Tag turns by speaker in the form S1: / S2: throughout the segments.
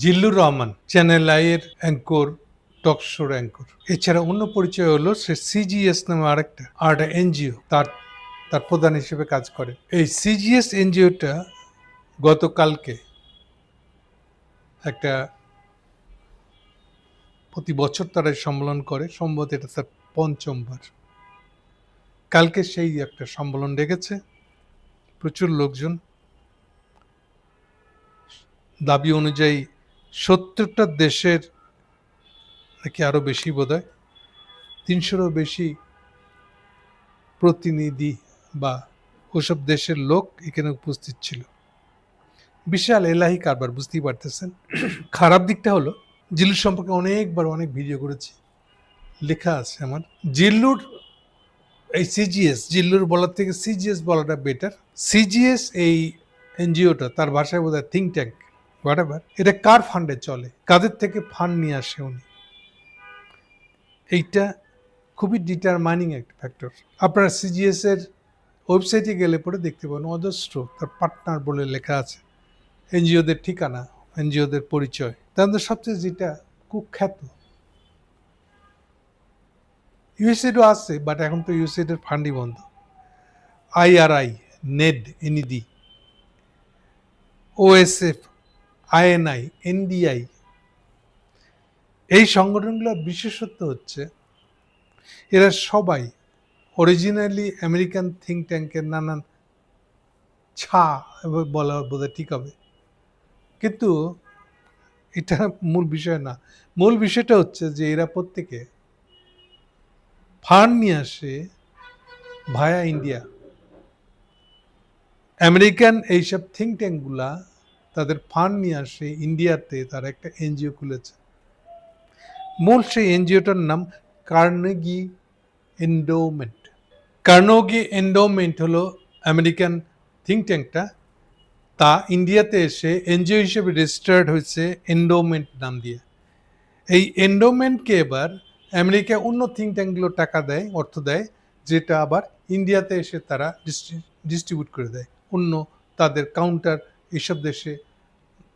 S1: Zillur Rahman channel আইয়ের anchor টকশোর anchor এছাড়া অন্য পরিচয় হলো সে সিজিএস নামে আরেকটা, আর একটা এনজিও তার তার প্রধান হিসেবে কাজ করে। এই সিজিএস এনজিওটা গতকালকে একটা প্রতি বছর তারা সম্মেলন করে, সম্ভবত এটা তার পঞ্চমবার কালকে সেই একটা সম্মেলন ডেকেছে, প্রচুর লোকজন। দাবি অনুযায়ী সত্তরটা দেশের নাকি আরও বেশি বোধ হয় তিনশোরও বেশি প্রতিনিধি বা ওসব দেশের লোক এখানে উপস্থিত ছিল। বিশাল এলাহি কারবার, বুঝতেই পারতেছেন। খারাপ দিকটা হলো, জিল্লুর সম্পর্কে অনেকবার অনেক ভিডিও করেছি। লেখা আছে আমার। জিল্লুর, এই সিজিএস, জিল্লুর বলার থেকে সিজিএস বলাটা বেটার সিজিএস এই এনজিওটা, তার ভাষায় বোধ হয় থিঙ্ক ট্যাঙ্ক হোয়াট এটা কার ফান্ডে চলে? কাদের থেকে ফান্ড নিয়ে আসে উনি? এইটা খুবই ডিটারমাইনিং একটা ফ্যাক্টর আপনারা সিজিএস এর ওয়েবসাইটে গেলে পরে দেখতে পাবেন অজস্র তার পার্টনার বলে লেখা আছে। এনজিওদের ঠিকানা, এনজিওদের পরিচয়। মধ্যে সবচেয়ে যেটা কুখ্যাত। ইউএসএডও আছে বাট এখন তো ইউএসএডের ফান্ডই বন্ধ। IRI NED NED OSF INI, NDI. এই সংগঠনগুলোর বিশেষত্ব হচ্ছে, এরা সবাই অরিজিনালি আমেরিকান থিঙ্ক ট্যাঙ্কের নানান ছা বলা বোধহয় ঠিক হবে। কিন্তু এটা মূল বিষয় না। মূল বিষয়টা হচ্ছে যে এরা প্রত্যেকে ফান্ড নিয়ে আসে ভায়া ইন্ডিয়া আমেরিকান এইসব থিঙ্ক ট্যাঙ্কগুলা তাদের ফান্ড নিয়ে আসে, ইন্ডিয়াতে তারা একটা এনজিও খুলেছে। মূল সেই এনজিওটার নাম কার্নেগি এন্ডোমেন্ট। কার্নেগি এন্ডোমেন্ট হলো আমেরিকান থিঙ্ক ট্যাঙ্কটা। তা ইন্ডিয়াতে এসে এনজিও হিসেবে রেজিস্টার্ড হয়েছে এন্ডোমেন্ট নাম দিয়ে। এই এন্ডোমেন্টকে এবার আমেরিকা অন্য থিঙ্ক ট্যাঙ্কগুলো টাকা দেয়, অর্থ দেয়, যেটা আবার ইন্ডিয়াতে এসে তারা ডিস্ট্রিবিউট করে দেয়। অন্য তাদের কাউন্টার এইসব দেশে,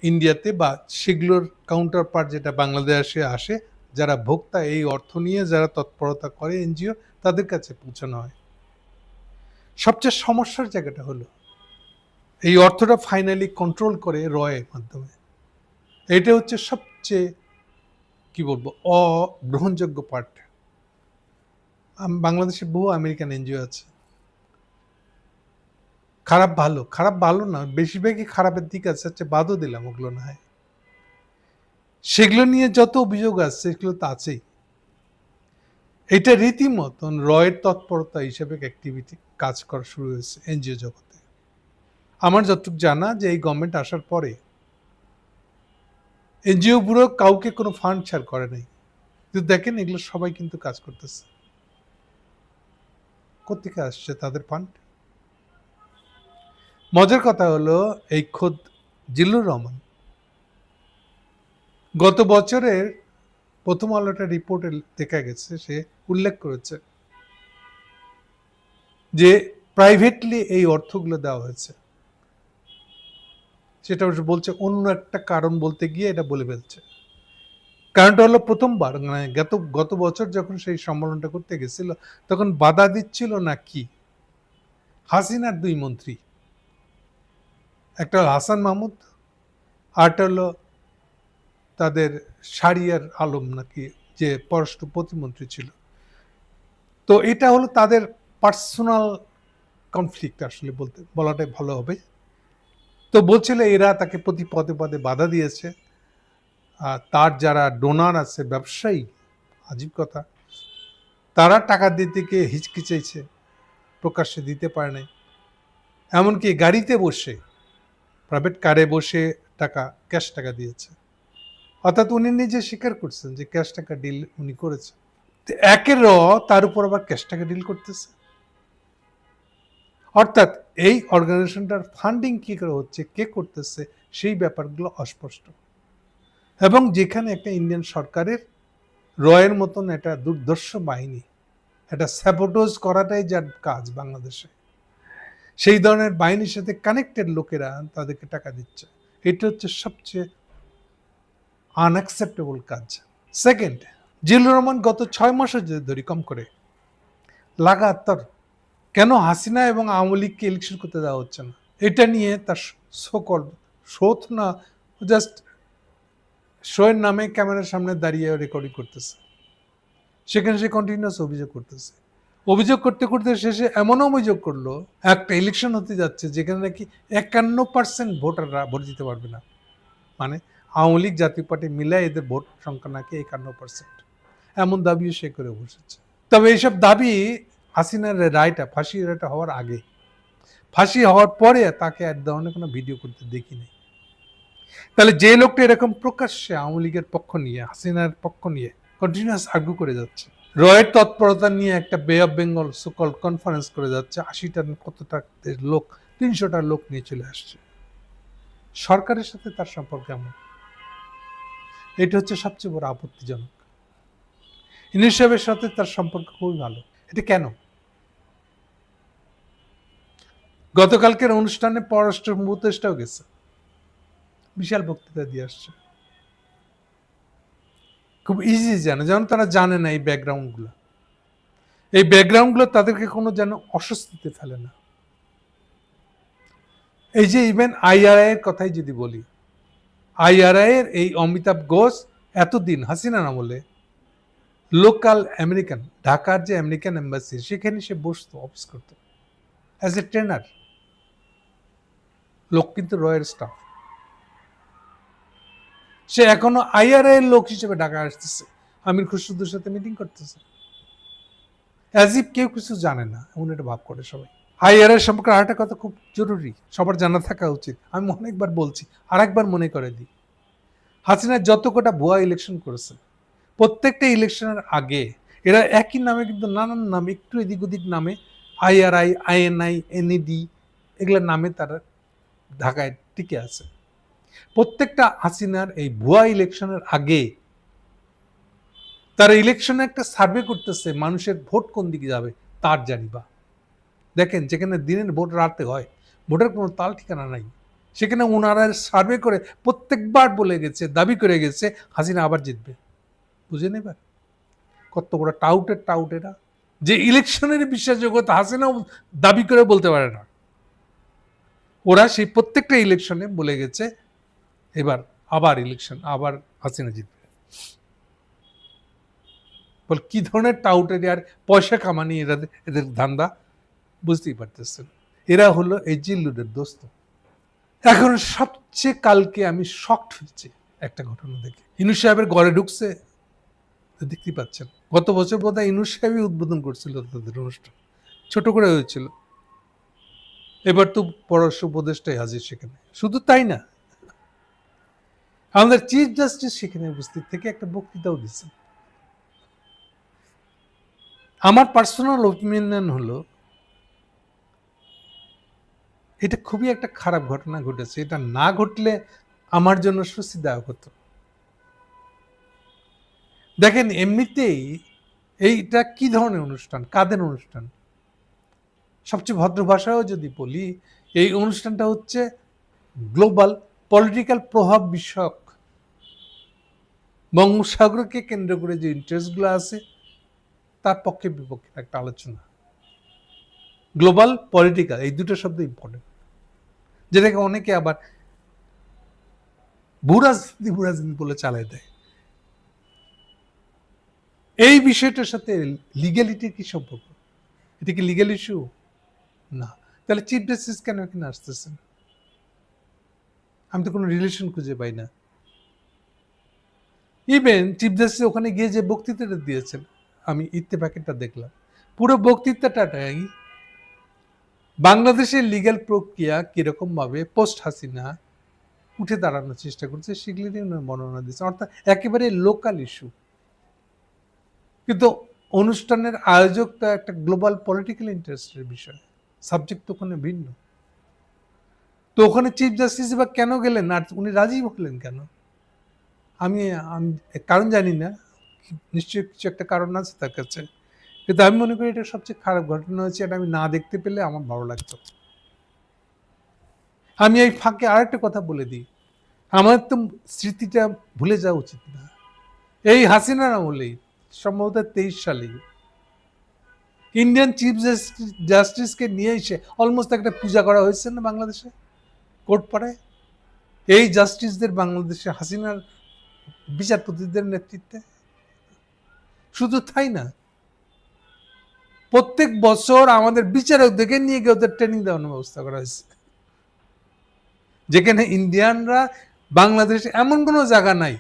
S1: ইন্ডিয়াতে বা সেগুলোর কাউন্টার পার্ট যেটা বাংলাদেশে আসে, যারা ভোক্তা এই অর্থ নিয়ে যারা তৎপরতা করে এনজিও, তাদের কাছে পৌঁছানো হয়। সবচেয়ে সমস্যার জায়গাটা হলো, এই অর্থটা ফাইনালি কন্ট্রোল করে রয়ের মাধ্যমে। এটা হচ্ছে সবচেয়ে, কি বলব, অগ্রহণযোগ্য পার্ট বাংলাদেশে বহু আমেরিকান এনজিও আছে খারাপ ভালো খারাপ ভালো না, বেশিরভাগই খারাপের দিক আছে হচ্ছে বাদও দিলাম ওগুলো না হয়। সেগুলো নিয়ে যত অভিযোগ আছে, সেগুলো তো আছেই। এটা রীতিমতন রয়ের তৎপরতা হিসেবে অ্যাক্টিভিটি কাজ করা শুরু হয়েছে এনজিও জগতে। আমার যতটুকু জানা যে এই গভর্নমেন্ট আসার পরে এনজিও পুরো কাউকে কোনো ফান্ড ছাড় করে নাই। কিন্তু দেখেন এগুলো সবাই কিন্তু কাজ করতেছে। কোথেকে আসছে তাদের ফান্ড মজার কথা হলো এই খোদ জিল্লুর রহমান। গত বছরের প্রথম আলোটা রিপোর্টে দেখা গেছে, সে উল্লেখ করেছে যে প্রাইভেটলি এই অর্থগুলো দেওয়া হয়েছে। সেটা বলছে অন্য একটা কারণ বলতে গিয়ে এটা বলে ফেলছে। কারণটা হলো প্রথমবার মানে গত গত বছর যখন সেই সম্মেলনটা করতে গেছিল, তখন বাধা দিচ্ছিল না কি? হাসিনার দুই মন্ত্রী। একটা হাসান মাহমুদ আরটা হলো তাদের সারিয়ার আলম নাকি যে পররাষ্ট্র প্রতিমন্ত্রী ছিল। তো এটা হলো তাদের পার্সোনাল কনফ্লিক্ট আসলে বলতে, বলাটাই ভালো হবে। তো বলছিল এরা তাকে প্রতি পদে পদে বাধা দিয়েছে। আর তার যারা ডোনার আছে, ব্যবসায়ী, আজীব কথা, তারা টাকা দিতে গিয়ে হিচকিচেছে প্রকাশ্যে দিতে পারে নাই। এমনকি গাড়িতে বসে প্রাইভেট কারে বসে টাকা ক্যাশ টাকা দিয়েছে। অর্থাৎ উনি নিজে স্বীকার করছেন যে ক্যাশ টাকা ডিল উনি করেছেন। একের তার উপর আবার ক্যাশ টাকা ডিল করতেছে। অর্থাৎ এই অর্গানাইজেশনটার ফান্ডিং কী করে হচ্ছে, কে করতেছে, সেই ব্যাপারগুলো অস্পষ্ট। এবং যেখানে একটা ইন্ডিয়ান সরকারের রয়ের মতন একটা দুর্ধর্ষ বাহিনী, একটা স্যাবোটোজ করাটাই যার কাজ বাংলাদেশে। সেই ধরনের বাহিনীর সাথে কানেক্টেড লোকেরা তাদেরকে টাকা দিচ্ছে। এটা হচ্ছে সবচেয়ে আনঅ্যাকসেপ্টেবল কাজ। সেকেন্ড জিল্লুর রহমান গত ছয় মাসের ধরে কম করে, লাগাতার কেন হাসিনা এবং আওয়ামী লীগকে ইলেকশন করতে দেওয়া হচ্ছে না? এটা নিয়ে তার সকল শোধ না জাস্ট শোয়ের নামে ক্যামেরার সামনে দাঁড়িয়ে রেকর্ডিং করতেছে। সেখানে সে কন্টিনিউয়াস অভিযোগ করতেছে। অভিযোগ করতে করতে শেষে এমন অভিযোগ করল, একটা ইলেকশন হতে যাচ্ছে যেখানে নাকি একান্ন পার্সেন্ট ভোটাররা ভোট দিতে পারবে না। মানে আওয়ামী লীগ, জাতীয় পার্টি মিলে এদের ভোট সংখ্যা নাকি একান্ন পার্সেন্ট এমন দাবিও সে করে বসেছে। তবে এইসব দাবি হাসিনার রায়টা ফাঁসি রায়টা হওয়ার আগে। ফাঁসি হওয়ার পরে তাকে এক ধরনের কোনো ভিডিও করতে দেখিনি। তাহলে যে লোকটা এরকম প্রকাশ্যে আওয়ামী লীগের পক্ষ নিয়ে, হাসিনার পক্ষ নিয়ে কন্টিনিউয়াস আর্গু করে যাচ্ছে। রয়ের তৎপরতা নিয়ে একটা বে অফ বেঙ্গল সকল কনফারেন্স করে যাচ্ছে। আশিটা কতটা লোক, তিনশোটা লোক নিয়ে চলে আসছে। সরকারের সাথে তার সম্পর্ক এমন। এটা হচ্ছে সবচেয়ে বড় আপত্তিজনক। সাহেবের সাথে তার সম্পর্ক খুবই ভালো। এটা কেন? গতকালকের অনুষ্ঠানে পররাষ্ট্র উপদেষ্টাও গেছে। বিশাল বক্তৃতা দিয়ে আসছে। খুব ইজি জানে যেন তারা জানে না এই ব্যাকগ্রাউন্ডগুলো এই ব্যাকগ্রাউন্ডগুলো তাদেরকে কোনো যেন অস্বস্তিতে ফেলে না। এই যে ইভেন আইআরআই এর কথাই যদি বলি আইআরআই এর এই অমিতাভ ঘোষ এতদিন হাসিনা আমলে লোকাল আমেরিকান ঢাকার যে আমেরিকান এম্বাসি সেখানে সে বসতো অফিস করতো। অ্যাজ এ ট্রেনার লোক কিন্তু রয়্যাল স্টাফ সে এখনও আইআরআই এর লোক হিসেবে ঢাকা আসতেছে। আমির খুশরুদ্দের সাথে মিটিং করতেছে। অ্যাজ কেউ কিছু জানে না, এমন একটা ভাব করে সবাই। আইআরআই সম্পর্কে আরেকটা কথা খুব জরুরি, সবার জানা থাকা উচিত। আমি অনেকবার বলছি আর একবার মনে করে দিই। হাসিনা যত কটা ভুয়া ইলেকশন করেছে, প্রত্যেকটা ইলেকশনের আগে এরা একই নামে কিন্তু নানান নামে, একটু এদিক ওদিক নামে আইআরআই, আইএনআই, এনইডি, এগুলোর নামে তারা ঢাকায় টিকে আছে। প্রত্যেকটা হাসিনার এই ভুয়া ইলেকশনের আগে তারা ইলেকশনে একটা সার্ভে করতেছে মানুষের ভোট কোন দিকে যাবে তার জানিবা দেখেন, যেখানে দিনের ভোট রাতে হয়, ভোটের কোনো তাল ঠিকানা নাই। সেখানে ওনারা সার্ভে করে প্রত্যেকবার বলে গেছে, দাবি করে গেছে, হাসিনা আবার জিতবে। বুঝে নেবেন কত বড় টাউটের টাউট টাউটেরা। যে ইলেকশনের বিশ্বাসযোগ্যতা হাসিনাও দাবি করে বলতে পারে না। ওরা সেই প্রত্যেকটা ইলেকশনে বলে গেছে এবার আবার ইলেকশন আবার হাসিনা জিতবে। বল, কি ধরনের টাউটের আর পয়সা কামানি এরা এদের ধান্দা? বুঝতেই পারতেছেন। এরা হলো এই জিল্লুদের দোস্ত। এখন সবচেয়ে কালকে আমি শক্ট হয়েছি একটা ঘটনা দেখে। ইনু সাহেবের ঘরে ঢুকছে। দেখতে পাচ্ছেন, গত বছর বোধ হয় ইনু সাহেবই উদ্বোধন করছিল তাদের অনুষ্ঠান। ছোট করে হয়েছিল। এবার তো পররাষ্ট্র উপদেষ্টাই হাজির সেখানে। শুধু তাই না আমাদের চিফ জাস্টিস সেখানে উপস্থিত থেকে একটা বক্তৃতাও দিচ্ছেন। আমার পার্সোনাল ওপিনিয়ন হলো, এটা খুবই একটা খারাপ ঘটনা ঘটেছে। এটা না ঘটলে আমার জন্য স্বস্তিদায়ক হতো দেখেন, এমনিতেই এইটা কি ধরনের অনুষ্ঠান? কাদের অনুষ্ঠান? সবচেয়ে ভদ্র ভাষায়ও যদি বলি, এই অনুষ্ঠানটা হচ্ছে গ্লোবাল পলিটিক্যাল প্রভাব বিষয়ক বঙ্গোপসাগরকে কেন্দ্র করে যে ইন্টারেস্টগুলো আছে, তার পক্ষে বিপক্ষে একটা আলোচনা। গ্লোবাল পলিটিক্যাল, এই দুটো শব্দ ইম্পর্টেন্ট যেটাকে অনেকে আবার ভূরাজনীতি ভূরাজনীতি বলে চালায় দেয়। এই বিষয়টার সাথে লিগ্যালিটির কি সম্পর্ক? এটা কি লিগ্যাল ইস্যু না। তাহলে চিফ জাস্টিস কেন এখানে আসতেছেন? আমি তো কোনো রিলেশন খুঁজে পাই না। ইভেন চিফ জাস্টিস ওখানে গিয়ে যে বক্তৃতাটা দিয়েছেন, আমি ইত্তেফাকেরটা দেখলাম। পুরো বক্তৃতাটাই বাংলাদেশের লিগ্যাল প্রক্রিয়া কীরকম ভাবে পোস্ট হাসিনা উঠে দাঁড়ানোর চেষ্টা করছে, সেগুলি বর্ণনা দিচ্ছে অর্থাৎ একেবারে লোকাল ইস্যু কিন্তু অনুষ্ঠানের আয়োজক তো একটা গ্লোবাল পলিটিক্যাল ইন্টারেস্টের বিষয়। সাবজেক্ট তো ওখানে ভিন্ন। তো ওখানে চিফ জাস্টিস বা কেন গেলেন? আর উনি রাজি হলেন কেন? আমি কারণ জানি না, নিশ্চয়ই কিছু একটা কারণ আছে তার কাছে। কিন্তু আমি মনে করি এটা সবচেয়ে খারাপ ঘটনা হচ্ছে এটা আমি না দেখতে পেলে আমার ভালো লাগতো। আমি এই ফাঁকে আরেকটা কথা বলে দিই। আমার তো স্মৃতিটা ভুলে যাওয়া উচিত না। এই হাসিনার আমলেই, সম্ভবত তেইশ সালে ইন্ডিয়ান চিফ জাস্টিসকে নিয়ে এসে অলমোস্ট একটা পূজা করা হয়েছে না বাংলাদেশে? কোর্ট পাড়ায় এই জাস্টিসদের বাংলাদেশে হাসিনার বিচারপতিদের নেতৃত্বে? শুধু তাই না? প্রত্যেক বছর আমাদের বিচারকদেরকে নিয়ে গিয়ে ওদের ট্রেনিং দেওয়ানোর ব্যবস্থা করা হয়েছে। যেখানে ইন্ডিয়ানরা, বাংলাদেশে এমন কোনো জায়গা নাই।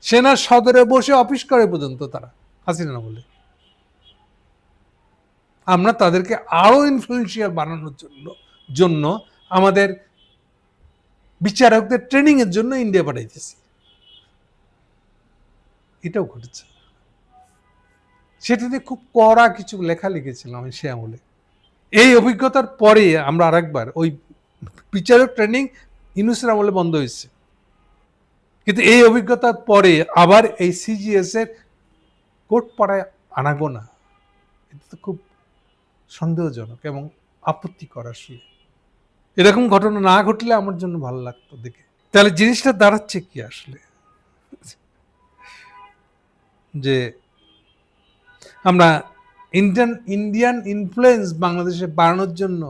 S1: সেনার সদরে বসে অফিস করে পর্যন্ত তারা, হাসিনা বলে। আমরা তাদেরকে আরও ইনফ্লুয়েন্সিয়াল বানানোর জন্য জন্য আমাদের বিচারকদের ট্রেনিং এর জন্য ইন্ডিয়া পাঠাইতেছি। এটাও ঘটেছে। সেটা সেটাতে খুব কড়া কিছু লেখা লিখেছিলাম সে আমলে। এই অভিজ্ঞতার পরে আমরা আরেকবার ওই বিচারক ট্রেনিং ইউনুসের আমলে বন্ধ হয়েছে। কিন্তু এই অভিজ্ঞতার পরে আবার এই সিজিএস এর কোর্ট পাড়ায় আনাগো না। এটা তো খুব সন্দেহজনক এবং আপত্তিকর আসলে। এরকম ঘটনা না ঘটলে আমার জন্য ভালো লাগতো দেখে। তাহলে জিনিসটা দাঁড়াচ্ছে কি আসলে? যে আমরা ইন্ডিয়ান ইন্ডিয়ান ইনফ্লুয়েন্স বাংলাদেশে বাড়ানোর জন্য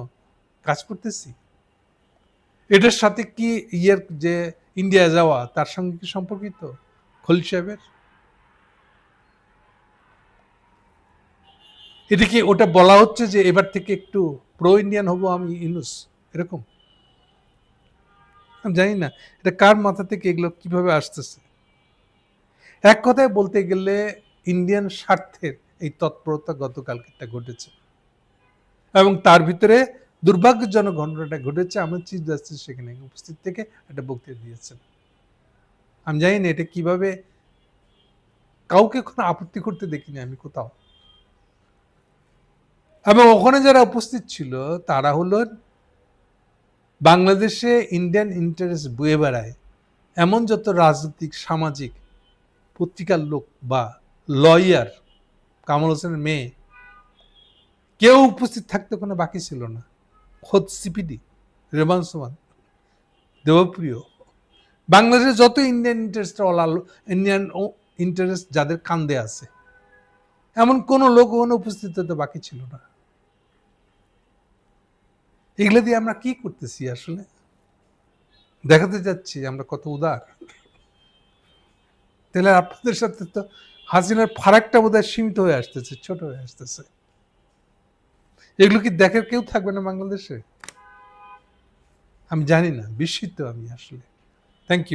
S1: কাজ করতেছি। এটার সাথে কি ইয়ের যে ইন্ডিয়া যাওয়া, তার সঙ্গে কি সম্পর্কিত? খলিল সাহেবের? এটা কি, ওটা বলা হচ্ছে যে এবার থেকে একটু প্রো ইন্ডিয়ান হব আমি ইউনুস? এরকম? জানি না। এটা কার মাথা থেকে এগুলো কীভাবে আসতেছে? এক কথায় বলতে গেলে ইন্ডিয়ান স্বার্থের এই তৎপরতা গতকালকেটা ঘটেছে। এবং তার ভিতরে দুর্ভাগ্যজনক ঘটনাটা ঘটেছে আমার চিফ জাস্টিস সেখানে উপস্থিত থেকে একটা বক্তৃতা দিয়েছেন। আমি জানি না এটা কীভাবে কাউকে কোনো আপত্তি করতে দেখিনি আমি কোথাও। এবং ওখানে যারা উপস্থিত ছিল, তারা হলো বাংলাদেশে ইন্ডিয়ান ইন্টারেস্ট বয়ে বেড়ায়। এমন যত রাজনৈতিক, সামাজিক পত্রিকার লোক বা লয়ার কামাল হোসেনের মেয়ে, কেউ উপস্থিত থাকতে কোনো বাকি ছিল না। খোদ সিপিডি রেবান সোমান দেবপ্রিয়। বাংলাদেশে যত ইন্ডিয়ান ইন্টারেস্ট ইন্ডিয়ান ইন্টারেস্ট যাদের কান্দে আছে, এমন কোনো লোক ওখানে উপস্থিত হতে বাকি ছিল না। এগুলো দিয়ে আমরা কি করতেছি আসলে? দেখাতে যাচ্ছি আমরা কত উদার। তাহলে আপনাদের সাথে তো হাসিনার ফারাকটা বোধহয় সীমিত হয়ে আসতেছে, ছোট হয়ে আসতেছে। এগুলো কি দেখার কেউ থাকবে না বাংলাদেশে? আমি জানি না, বিস্মিত আমি আসলে। Thank you